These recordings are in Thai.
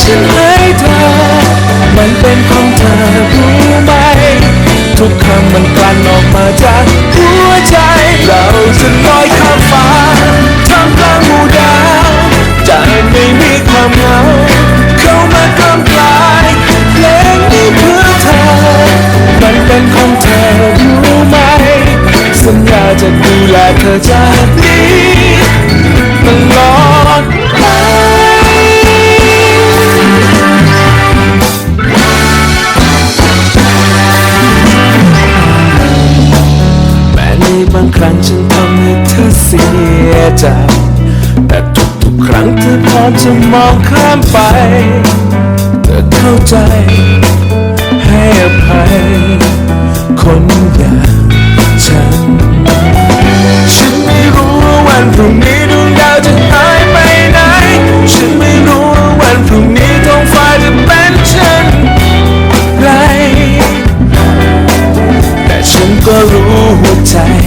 ฉันให้เธอ มันเป็นของเธอรู้ไหม ทุกคำมันกลั่นออกมาจากหัวใจ เราจะลอยข้ามฟ้าท่ามกลางหมู่ดาวจะไม่มีความเหงาเข้ามากลางกลายเพลงนี้เพื่อเธอ มันเป็นของเธอรู้ไหม สัญญาจะดูแลเธอจากางครั้งฉันทำให้เธอเสียใจ แต่ทุกๆครั้งเธอพร้อมจะมองข้ามไป เธอเข้าใจ ให้อภัย คนอย่างฉัน ฉันไม่รู้ว่าวันพรุ่งนี้ดวงดาวจะหายไปไหน ฉันไม่รู้ว่าวันพรุ่งนี้ท้องฟ้าจะเป็นเช่นไร แต่ฉันก็รู้หัวใจ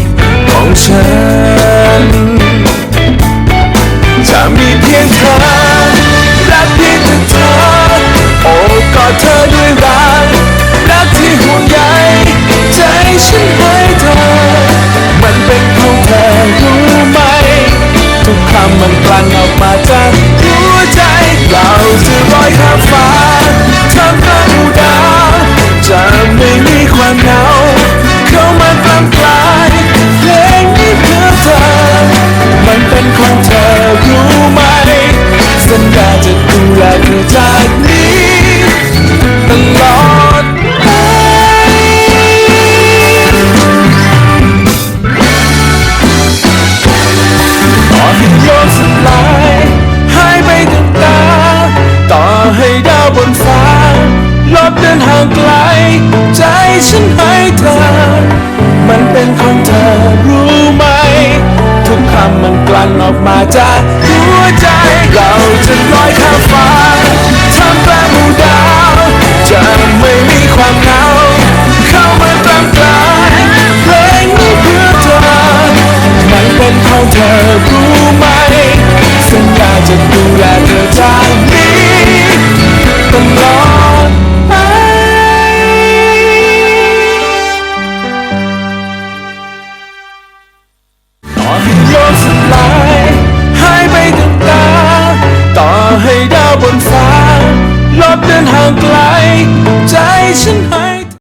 ลบเดินห่างไกล ใจฉันให้เธอ มันเป็นของเธอรู้ไหม ทุกคำมันกลั่นออกมาจากางไกล ใจฉันห